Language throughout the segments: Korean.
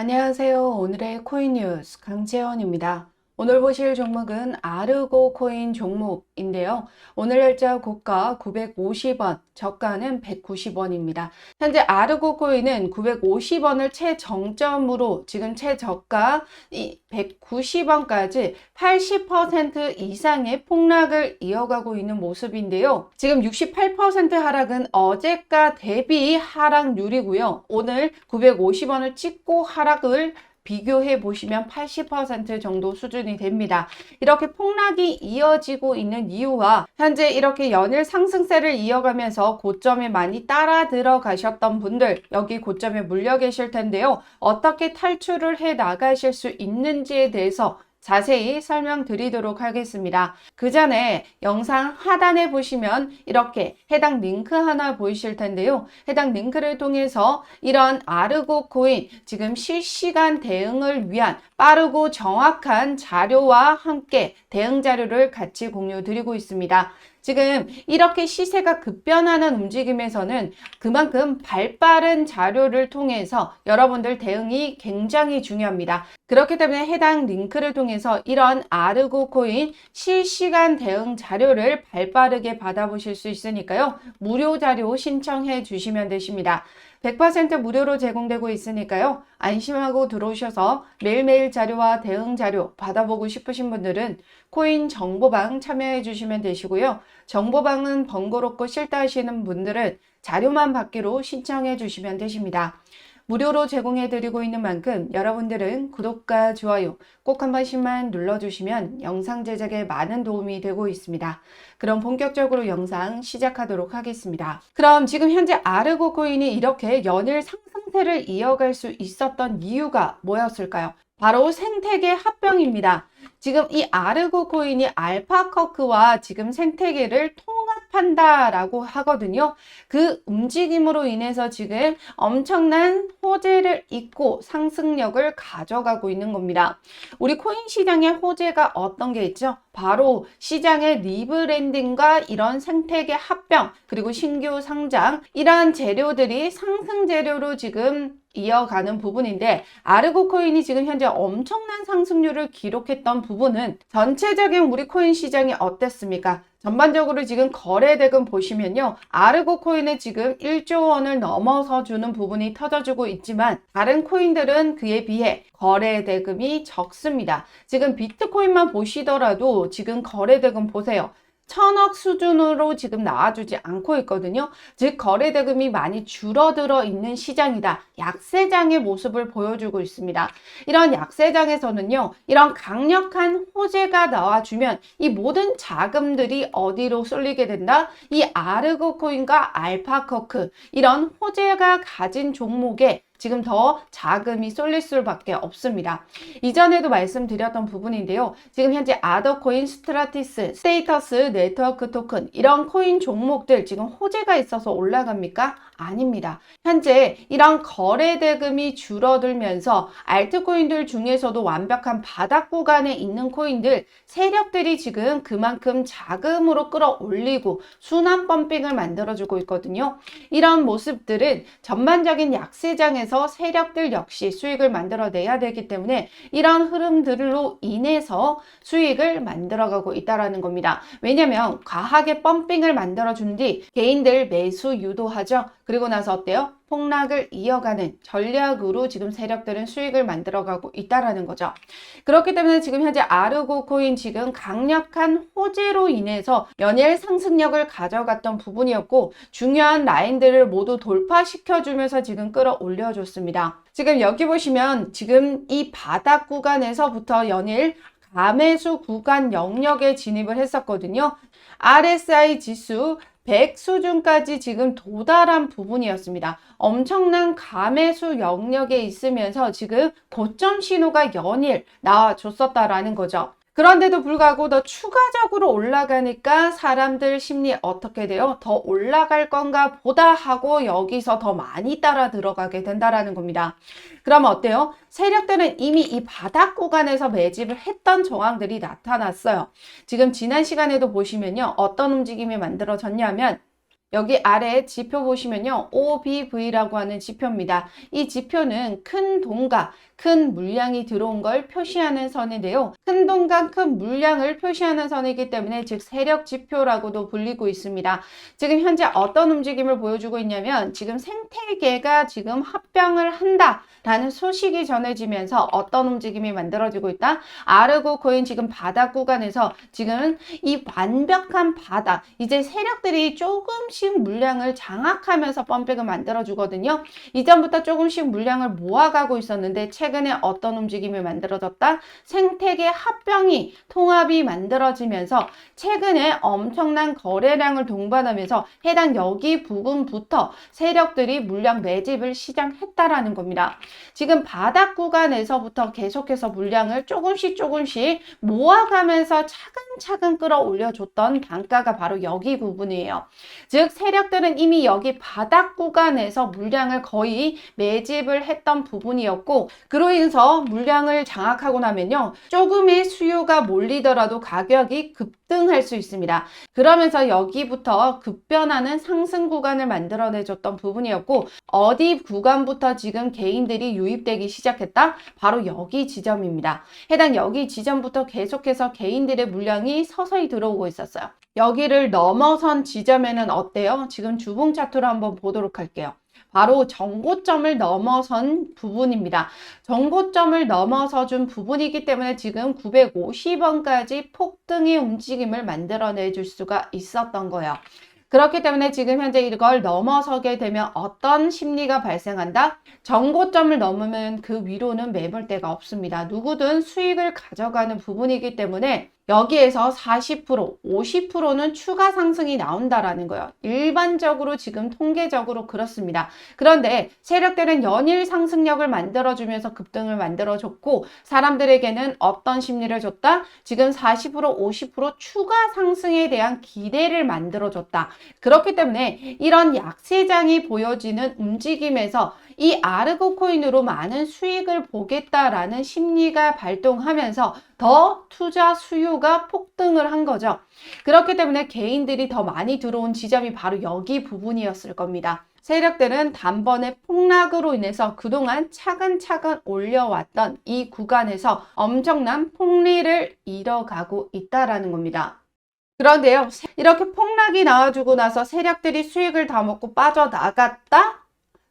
안녕하세요. 오늘의 코인 뉴스 강채원입니다. 오늘 보실 종목은 아르고 코인 종목인데요. 오늘 날짜 고가 950원, 저가는 190원입니다. 현재 아르고 코인은 950원을 최정점으로 지금 최저가 190원까지 80% 이상의 폭락을 이어가고 있는 모습인데요. 지금 68% 하락은 어제가 대비 하락률이고요. 오늘 950원을 찍고 하락을 비교해 보시면 80% 정도 수준이 됩니다. 이렇게 폭락이 이어지고 있는 이유와 현재 이렇게 연일 상승세를 이어가면서 고점에 많이 따라 들어가셨던 분들 여기 고점에 물려 계실 텐데요. 어떻게 탈출을 해 나가실 수 있는지에 대해서 자세히 설명드리도록 하겠습니다. 그 전에 영상 하단에 보시면 이렇게 해당 링크 하나 보이실 텐데요. 해당 링크를 통해서 이런 아르고 코인 지금 실시간 대응을 위한 빠르고 정확한 자료와 함께 대응 자료를 같이 공유 드리고 있습니다. 지금 이렇게 시세가 급변하는 움직임에서는 그만큼 발빠른 자료를 통해서 여러분들 대응이 굉장히 중요합니다. 그렇기 때문에 해당 링크를 통해서 이런 아르고 코인 실시간 대응 자료를 발빠르게 받아보실 수 있으니까요. 무료 자료 신청해 주시면 되십니다. 100% 무료로 제공되고 있으니까요. 안심하고 들어오셔서 매일매일 자료와 대응 자료 받아보고 싶으신 분들은 코인 정보방 참여해 주시면 되시고요. 정보방은 번거롭고 싫다 하시는 분들은 자료만 받기로 신청해 주시면 되십니다. 무료로 제공해 드리고 있는 만큼 여러분들은 구독과 좋아요 꼭 한 번씩만 눌러주시면 영상 제작에 많은 도움이 되고 있습니다. 그럼 본격적으로 영상 시작하도록 하겠습니다. 그럼 지금 현재 아르고 코인이 이렇게 연일 상승세를 이어갈 수 있었던 이유가 뭐였을까요? 바로 생태계 합병입니다. 지금 이 아르고 코인이 알파커크와 지금 생태계를 통 합한다라고 하거든요. 그 움직임으로 인해서 지금 엄청난 호재를 잇고 상승력을 가져가고 있는 겁니다. 우리 코인 시장의 호재가 어떤 게 있죠? 바로 시장의 리브랜딩과 이런 생태계 합병, 그리고 신규 상장, 이러한 재료들이 상승 재료로 지금 이어가는 부분인데 아르고 코인이 지금 현재 엄청난 상승률을 기록했던 부분은 전체적인 우리 코인 시장이 어땠습니까? 전반적으로 지금 거래 대금 보시면요. 아르고 코인은 지금 1조 원을 넘어서 주는 부분이 터져주고 있지만 다른 코인들은 그에 비해 거래 대금이 적습니다. 지금 비트코인만 보시더라도 지금 거래 대금 보세요. 천억 수준으로 지금 나와주지 않고 있거든요. 즉 거래 대금이 많이 줄어들어 있는 시장이다. 약세장의 모습을 보여주고 있습니다. 이런 약세장에서는요. 이런 강력한 호재가 나와주면 이 모든 자금들이 어디로 쏠리게 된다? 이 아르고 코인과 알파커크 이런 호재가 가진 종목에 지금 더 자금이 쏠릴 수밖에 없습니다. 이전에도 말씀드렸던 부분인데요. 지금 현재 아더코인, 스트라티스, 스테이터스, 네트워크 토큰 이런 코인 종목들 지금 호재가 있어서 올라갑니까? 아닙니다. 현재 이런 거래 대금이 줄어들면서 알트코인들 중에서도 완벽한 바닥 구간에 있는 코인들 세력들이 지금 그만큼 자금으로 끌어올리고 순환 펌핑을 만들어주고 있거든요. 이런 모습들은 전반적인 약세장에서 세력들 역시 수익을 만들어내야 되기 때문에 이런 흐름들로 인해서 수익을 만들어가고 있다라는 겁니다. 왜냐하면 과하게 펌핑을 만들어준 뒤 개인들 매수 유도하죠. 그리고 나서 어때요? 폭락을 이어가는 전략으로 지금 세력들은 수익을 만들어가고 있다라는 거죠. 그렇기 때문에 지금 현재 아르고 코인 지금 강력한 호재로 인해서 연일 상승력을 가져갔던 부분이었고 중요한 라인들을 모두 돌파시켜주면서 지금 끌어올려줬습니다. 지금 여기 보시면 지금 이 바닥 구간에서부터 연일 감매수 구간 영역에 진입을 했었거든요. RSI 지수 100 수준까지 지금 도달한 부분이었습니다. 엄청난 감매수 영역에 있으면서 지금 고점 신호가 연일 나와줬었다라는 거죠. 그런데도 불구하고 더 추가적으로 올라가니까 사람들 심리 어떻게 돼요? 더 올라갈 건가 보다 하고 여기서 더 많이 따라 들어가게 된다라는 겁니다. 그러면 어때요? 세력들은 이미 이 바닥 구간에서 매집을 했던 정황들이 나타났어요. 지금 지난 시간에도 보시면요. 어떤 움직임이 만들어졌냐면 여기 아래 지표 보시면요. OBV라고 하는 지표입니다. 이 지표는 큰 돈과 큰 물량이 들어온 걸 표시하는 선인데요. 큰 돈과 큰 물량을 표시하는 선이기 때문에 즉 세력 지표라고도 불리고 있습니다. 지금 현재 어떤 움직임을 보여주고 있냐면 지금 생태계가 지금 합병을 한다라는 소식이 전해지면서 어떤 움직임이 만들어지고 있다. 아르고 코인 지금 바닥 구간에서 지금 이 완벽한 바닥 이제 세력들이 조금씩 물량을 장악하면서 펌백을 만들어 주거든요. 이전부터 조금씩 물량을 모아가고 있었는데 최근 에 어떤 움직임이 만들어졌다? 생태계 합병이 통합이 만들어지면서 최근에 엄청난 거래량을 동반하면서 해당 여기 부분부터 세력들이 물량 매집을 시작했다라는 겁니다. 지금 바닥 구간에서부터 계속해서 물량을 조금씩 조금씩 모아가면서 차근차근 끌어올려 줬던 단가가 바로 여기 부분이에요. 즉 세력들은 이미 여기 바닥 구간에서 물량을 거의 매집을 했던 부분이었고 그로 인해서 물량을 장악하고 나면요 조금의 수요가 몰리더라도 가격이 급등할 수 있습니다. 그러면서 여기부터 급변하는 상승 구간을 만들어내줬던 부분이었고 어디 구간부터 지금 개인들이 유입되기 시작했다? 바로 여기 지점입니다. 해당 여기 지점부터 계속해서 개인들의 물량이 서서히 들어오고 있었어요. 여기를 넘어선 지점에는 어때요? 지금 주봉 차트로 한번 보도록 할게요. 바로 정고점을 넘어선 부분입니다. 정고점을 넘어서 준 부분이기 때문에 지금 950원까지 폭등의 움직임을 만들어내 줄 수가 있었던 거예요. 그렇기 때문에 지금 현재 이걸 넘어서게 되면 어떤 심리가 발생한다? 정고점을 넘으면 그 위로는 매물대가 없습니다. 누구든 수익을 가져가는 부분이기 때문에 여기에서 40%, 50%는 추가 상승이 나온다라는 거예요. 일반적으로 지금 통계적으로 그렇습니다. 그런데 세력들은 연일 상승력을 만들어주면서 급등을 만들어줬고 사람들에게는 어떤 심리를 줬다? 지금 40%, 50% 추가 상승에 대한 기대를 만들어줬다. 그렇기 때문에 이런 약세장이 보여지는 움직임에서 이 아르고 코인으로 많은 수익을 보겠다라는 심리가 발동하면서 더 투자 수요 가 폭등을 한 거죠. 그렇기 때문에 개인들이 더 많이 들어온 지점이 바로 여기 부분이었을 겁니다. 세력들은 단번에 폭락으로 인해서 그동안 차근차근 올려왔던 이 구간에서 엄청난 폭리를 잃어가고 있다라는 겁니다. 그런데요, 이렇게 폭락이 나와주고 나서 세력들이 수익을 다 먹고 빠져나갔다?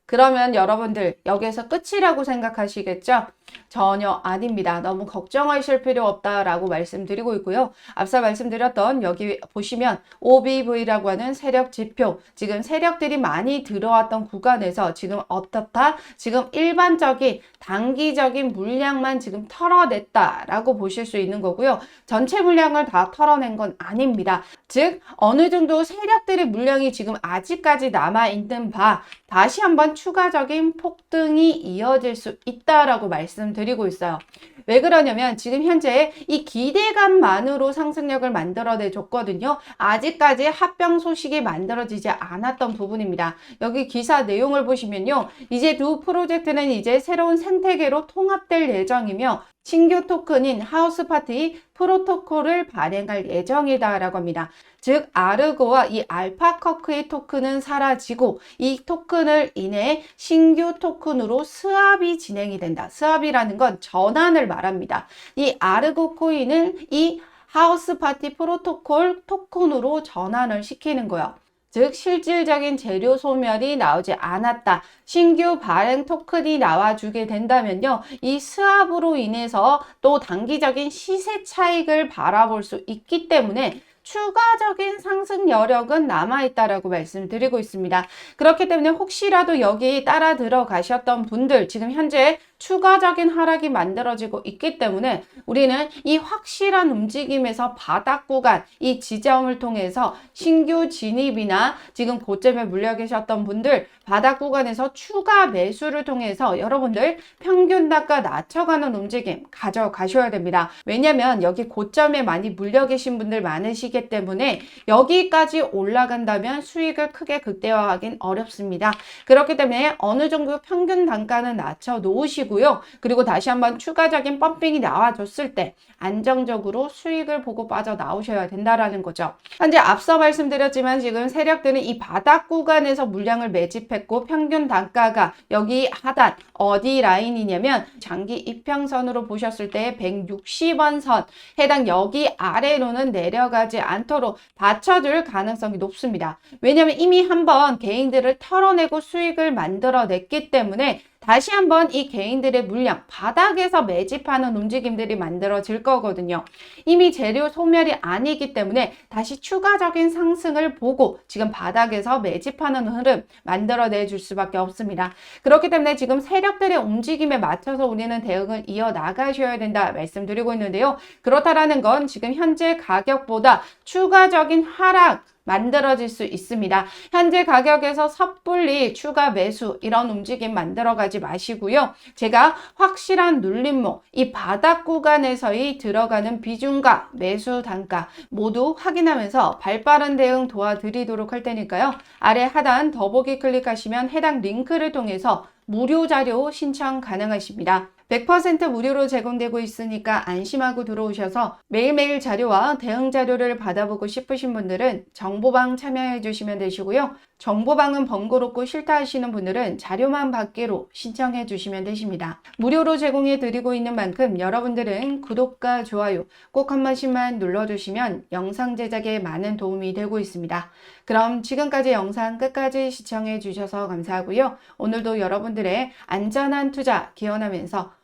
그러면 여러분들 여기에서 끝이라고 생각하시겠죠? 전혀 아닙니다. 너무 걱정하실 필요 없다라고 말씀드리고 있고요. 앞서 말씀드렸던 여기 보시면 OBV라고 하는 세력 지표, 지금 세력들이 많이 들어왔던 구간에서 지금 어떻다? 지금 일반적인 단기적인 물량만 지금 털어냈다라고 보실 수 있는 거고요. 전체 물량을 다 털어낸 건 아닙니다. 즉 어느 정도 세력들의 물량이 지금 아직까지 남아 있는 바 다시 한번 추가적인 폭등이 이어질 수 있다라고 말씀 드리고 있어요. 왜 그러냐면 지금 현재 이 기대감만으로 상승력을 만들어내 줬거든요. 아직까지 합병 소식이 만들어지지 않았던 부분입니다. 여기 기사 내용을 보시면요. 이제 두 프로젝트는 이제 새로운 생태계로 통합될 예정이며 신규 토큰인 하우스 파티 프로토콜을 발행할 예정이다라고 합니다. 즉 아르고와 이 알파커크의 토큰은 사라지고 이 토큰을 인해 신규 토큰으로 스왑이 진행이 된다. 스왑이라는 건 전환을 말합니다. 이 아르고 코인을 이 하우스 파티 프로토콜 토큰으로 전환을 시키는 거예요. 즉 실질적인 재료 소멸이 나오지 않았다. 신규 발행 토큰이 나와주게 된다면요. 이 스왑으로 인해서 또 단기적인 시세 차익을 바라볼 수 있기 때문에 추가적인 상승 여력은 남아있다라고 말씀드리고 있습니다. 그렇기 때문에 혹시라도 여기 따라 들어가셨던 분들 지금 현재 추가적인 하락이 만들어지고 있기 때문에 우리는 이 확실한 움직임에서 바닥 구간 이 지점을 통해서 신규 진입이나 지금 고점에 물려 계셨던 분들 바닥 구간에서 추가 매수를 통해서 여러분들 평균 단가 낮춰가는 움직임 가져가셔야 됩니다. 왜냐면 여기 고점에 많이 물려 계신 분들 많으시기 때문에 여기까지 올라간다면 수익을 크게 극대화하긴 어렵습니다. 그렇기 때문에 어느 정도 평균 단가는 낮춰 놓으시고 보시고요. 그리고 다시 한번 추가적인 펌핑이 나와줬을 때 안정적으로 수익을 보고 빠져나오셔야 된다라는 거죠. 현재 앞서 말씀드렸지만 지금 세력들은 이 바닥 구간에서 물량을 매집했고 평균 단가가 여기 하단 어디 라인이냐면 장기 이평선으로 보셨을 때 160원 선 해당 여기 아래로는 내려가지 않도록 받쳐줄 가능성이 높습니다. 왜냐하면 이미 한번 개인들을 털어내고 수익을 만들어냈기 때문에 다시 한번 이 개인들의 물량 바닥에서 매집하는 움직임들이 만들어질 거거든요. 이미 재료 소멸이 아니기 때문에 다시 추가적인 상승을 보고 지금 바닥에서 매집하는 흐름 만들어내 줄 수밖에 없습니다. 그렇기 때문에 지금 세력들의 움직임에 맞춰서 우리는 대응을 이어 나가셔야 된다 말씀드리고 있는데요. 그렇다라는 건 지금 현재 가격보다 추가적인 하락 만들어질 수 있습니다. 현재 가격에서 섣불리 추가 매수 이런 움직임 만들어 가지 마시고요. 제가 확실한 눌림목, 이 바닥 구간에서의 들어가는 비중과 매수 단가 모두 확인하면서 발빠른 대응 도와드리도록 할 테니까요. 아래 하단 더보기 클릭하시면 해당 링크를 통해서 무료 자료 신청 가능하십니다. 100% 무료로 제공되고 있으니까 안심하고 들어오셔서 매일매일 자료와 대응 자료를 받아보고 싶으신 분들은 정보방 참여해 주시면 되시고요. 정보방은 번거롭고 싫다 하시는 분들은 자료만 받기로 신청해 주시면 되십니다. 무료로 제공해 드리고 있는 만큼 여러분들은 구독과 좋아요 꼭 한 번씩만 눌러주시면 영상 제작에 많은 도움이 되고 있습니다. 그럼 지금까지 영상 끝까지 시청해 주셔서 감사하고요. 오늘도 여러분들의 안전한 투자 기원하면서